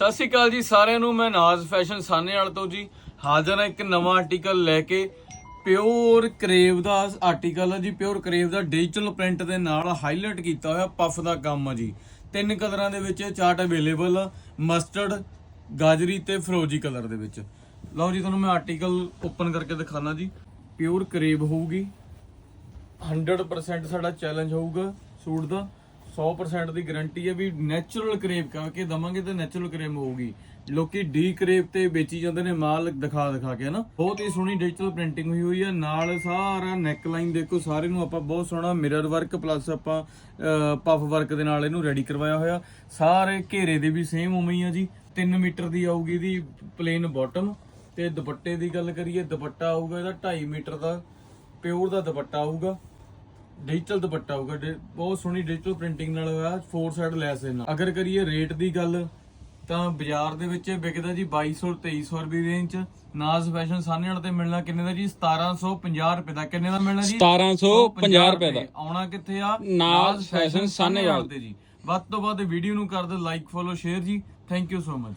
ਸਤਿ ਸ਼੍ਰੀ ਅਕਾਲ ਜੀ, ਸਾਰਿਆਂ ਨੂੰ, ਮੈਂ ਨਾਜ਼ ਫੈਸ਼ਨ ਸਾਨੇਵਾਲ ਤੋਂ ਜੀ। ਹਾਜ਼ਰ ਹਾਂ ਇੱਕ ਨਵਾਂ ਆਰਟੀਕਲ ਲੈ ਕੇ। ਪਿਓਰ ਕਰੇਵ ਦਾ ਆਰਟੀਕਲ ਹੈ ਜੀ ਪਿਓਰ ਕਰੇਵ ਦਾ ਡਿਜੀਟਲ ਪ੍ਰਿੰਟ ਦੇ ਨਾਲ ਹਾਈਲਾਈਟ ਕੀਤਾ ਹੋਇਆ ਪਫ ਦਾ ਕੰਮ ਹੈ ਜੀ। ਤਿੰਨ ਕਲਰਾਂ ਦੇ ਵਿੱਚ ਇਹ ਚਾਰਟ ਅਵੇਲੇਬਲ ਮਸਟਰਡ ਗਾਜਰੀ ਤੇ ਫਰੋਜੀ ਕਲਰ ਦੇ ਵਿੱਚ। ਲਓ ਜੀ, ਤੁਹਾਨੂੰ ਮੈਂ ਆਰਟੀਕਲ ਓਪਨ ਕਰਕੇ ਦਿਖਾਣਾ ਜੀ। ਪਿਓਰ ਕਰੇਵ ਹੋਊਗੀ। 100% ਸਾਡਾ ਚੈਲੰਜ ਹੋਊਗਾ ਸੂਟ ਦਾ। 100% ਦੀ ਗਾਰੰਟੀ ਹੈ ਵੀ ਨੈਚੁਰਲ ਕਰੇਪ ਕਰਕੇ ਦਵਾਂਗੇ ਤੇ ਨੈਚੁਰਲ ਕਰੇਪ ਹੋਊਗੀ। ਲੋਕੀ ਡੀ ਕਰੇਪ ਤੇ ਵੇਚੀ ਜਾਂਦੇ ਨੇ, ਮਾਲ ਦਿਖਾ ਦਿਖਾ ਕੇ, ਹਨਾ? ਬਹੁਤ ਹੀ ਸੋਹਣੀ ਡਿਜੀਟਲ ਪ੍ਰਿੰਟਿੰਗ ਹੋਈ ਹੋਈ ਹੈ। ਨਾਲ ਸਾਰਾ ਨੈਕ ਲਾਈਨ ਦੇਖੋ ਸਾਰੇ ਨੂੰ ਆਪਾਂ ਬਹੁਤ ਸੋਹਣਾ ਮਿਰਰ ਵਰਕ ਪਲੱਸ ਆਪਾਂ ਪਫ ਵਰਕ ਦੇ ਨਾਲ ਇਹਨੂੰ ਰੈਡੀ ਕਰਵਾਇਆ ਹੋਇਆ। ਸਾਰੇ ਘੇਰੇ ਦੇ ਵੀ ਸੇਮ ਉਵੇਂ ਹੀ ਆ ਜੀ। 3 ਮੀਟਰ ਦੀ ਆਊਗੀ ਇਹਦੀ ਪਲੇਨ ਬਾਟਮ ਤੇ ਦੁਪੱਟੇ ਦੀ ਗੱਲ ਕਰੀਏ, ਦੁਪੱਟਾ ਆਊਗਾ ਇਹਦਾ 2.5 ਮੀਟਰ ਦਾ ਪਿਓਰ ਦਾ ਦੁਪੱਟਾ ਆਊਗਾ। ਡਿਜੀਟਲ ਦੁਪੱਟਾ ਆਊਗਾ ਡਿ- ਬਹੁਤ ਸੋਹਣੀ ਡਿਜੀਟਲ ਪ੍ਰਿੰਟਿੰਗ ਨਾਲ ਹੋਇਆ ਫੋਰ ਸਾਈਡ ਲੈਸ ਦੇ ਨਾਲ। ਅਗਰ ਕਰੀਏ ਰੇਟ ਦੀ ਗੱਲ ਤਾਂ ਬਾਜ਼ਾਰ ਦੇ ਵਿੱਚ ਇਹ ਵਿਕਦਾ ਜੀ 2200 2300 ਰੁਪਏ ਰੇਂਜ ਚ। ਨਾਜ਼ ਫੈਸ਼ਨ ਸਾਹਨੇਵਾਲ ਤੇ ਮਿਲਣਾ ਕਿੰਨੇ ਦਾ ਜੀ? 1750 ਰੁਪਏ ਦਾ। ਕਿੰਨੇ ਦਾ ਮਿਲਣਾ ਜੀ? 1750 ਰੁਪਏ ਦਾ। ਆਉਣਾ ਕਿੱਥੇ ਆ? ਨਾਜ਼ ਫੈਸ਼ਨ ਸਾਹਨੇਵਾਲ ਤੇ ਜੀ। ਵੱਧ ਤੋਂ ਵੱਧ ਵੀਡੀਓ ਨੂੰ ਕਰ ਦਿਓ ਲਾਈਕ ਫੋਲੋ ਸ਼ੇਅਰ ਜੀ। Thank you so much